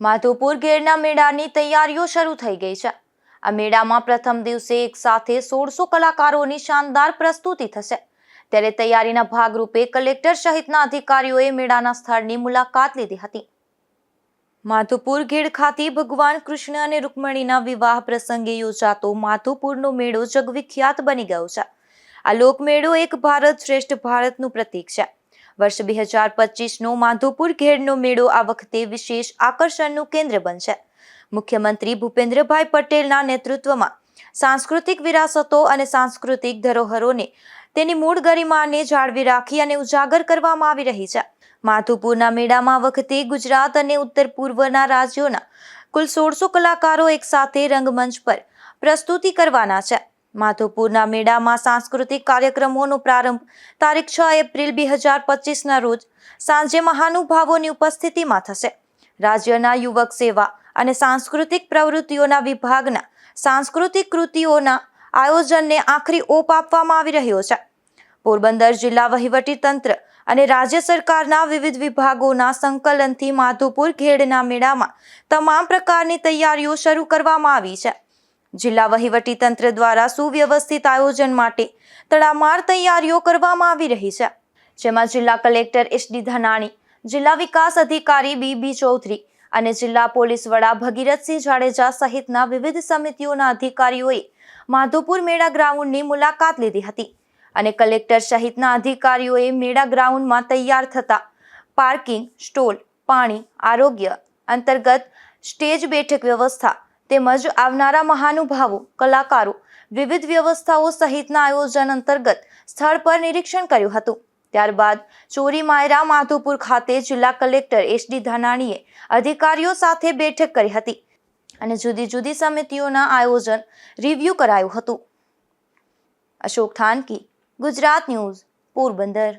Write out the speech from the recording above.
માધોપુર ગેરના મેળાની તૈયારીઓ શરૂ થઈ ગઈ છે. આ મેળામાં પ્રથમ દિવસે એક સાથે સોળસો કલાકારોની શાનદાર પ્રસ્તુતિ થશે. ત્યારે તૈયારીના ભાગરૂપે કલેક્ટર સહિતના અધિકારીઓએ મેળાના સ્થળની મુલાકાત લીધી હતી. માધુપુર ગેડ ખાતે ભગવાન કૃષ્ણ અને રૂકમણીના વિવાહ પ્રસંગે યોજાતો માધુપુરનો મેળો જગવિખ્યાત બની ગયો છે. આ લોકમેળો એક ભારત શ્રેષ્ઠ ભારતનું પ્રતીક છે. વર્ષ બે હજાર પચીસનો માધોપુર ઘેડનો મેળો આ વખતે વિશેષ આકર્ષણનું કેન્દ્ર બનશે. મુખ્યમંત્રી ભૂપેન્દ્રભાઈ પટેલના નેતૃત્વમાં સાંસ્કૃતિક વિરાસતો અને સાંસ્કૃતિક ધરોહરોને તેની મૂળ ગરિમાને જાળવી રાખી અને ઉજાગર કરવામાં આવી રહી છે. માધુપુરના મેળામાં વખતે ગુજરાત અને ઉત્તર પૂર્વના રાજ્યોના કુલ સોળસો કલાકારો એકસાથે રંગમંચ પર પ્રસ્તુતિ કરવાના છે. માધોપુરના મેળામાં સાંસ્કૃતિક કાર્યક્રમોનો પ્રારંભ તારીખ છ એપ્રિલ બે હજાર પચીસના રોજ સાંજે મહાનુભાવોની ઉપસ્થિતિમાં થશે. રાજ્યના યુવક સેવા અને સાંસ્કૃતિક પ્રવૃત્તિઓના વિભાગના સાંસ્કૃતિક કૃતિઓના આયોજનને આખરી ઓપ આપવામાં આવી રહ્યો છે. પોરબંદર જિલ્લા વહીવટી તંત્ર અને રાજ્ય સરકારના વિવિધ વિભાગોના સંકલનથી માધોપુર ઘેડના મેળામાં તમામ પ્રકારની તૈયારીઓ શરૂ કરવામાં આવી છે. જિલ્લા વહીવટી તંત્ર દ્વારા સુવ્યવસ્થિત આયોજન માટે તડામાર તૈયારીઓ કરવામાં આવી રહી છે. જેમાં જિલ્લા કલેક્ટર એસ ડી ધનાણી, જિલ્લા વિકાસ અધિકારી બી બી ચૌધરી અને જિલ્લા પોલીસ વડા ભગીરથસિંહ જાડેજા સહિતના વિવિધ સમિતિઓના અધિકારીઓએ માધોપુર મેળા ગ્રાઉન્ડની મુલાકાત લીધી હતી અને કલેક્ટર સહિતના અધિકારીઓએ મેળા ગ્રાઉન્ડમાં તૈયાર થતા પાર્કિંગ, સ્ટોલ, પાણી, આરોગ્ય અંતર્ગત સ્ટેજ બેઠક વ્યવસ્થા તેમજ આવનારા મહાનુભાવો, કલાકારો વિવિધ વ્યવસ્થાઓ સહિતના આયોજન અંતર્ગત સ્થળ પર નિરીક્ષણ કર્યું હતું. ત્યારબાદ ચોરી માયરા માધોપુર ખાતે જિલ્લા કલેક્ટર એસ ડી ધાનાણીએ અધિકારીઓ સાથે બેઠક કરી હતી અને જુદી જુદી સમિતિઓના આયોજન રિવ્યૂ કરાયું હતું. અશોક થાનકી, ગુજરાત ન્યૂઝ, પોરબંદર.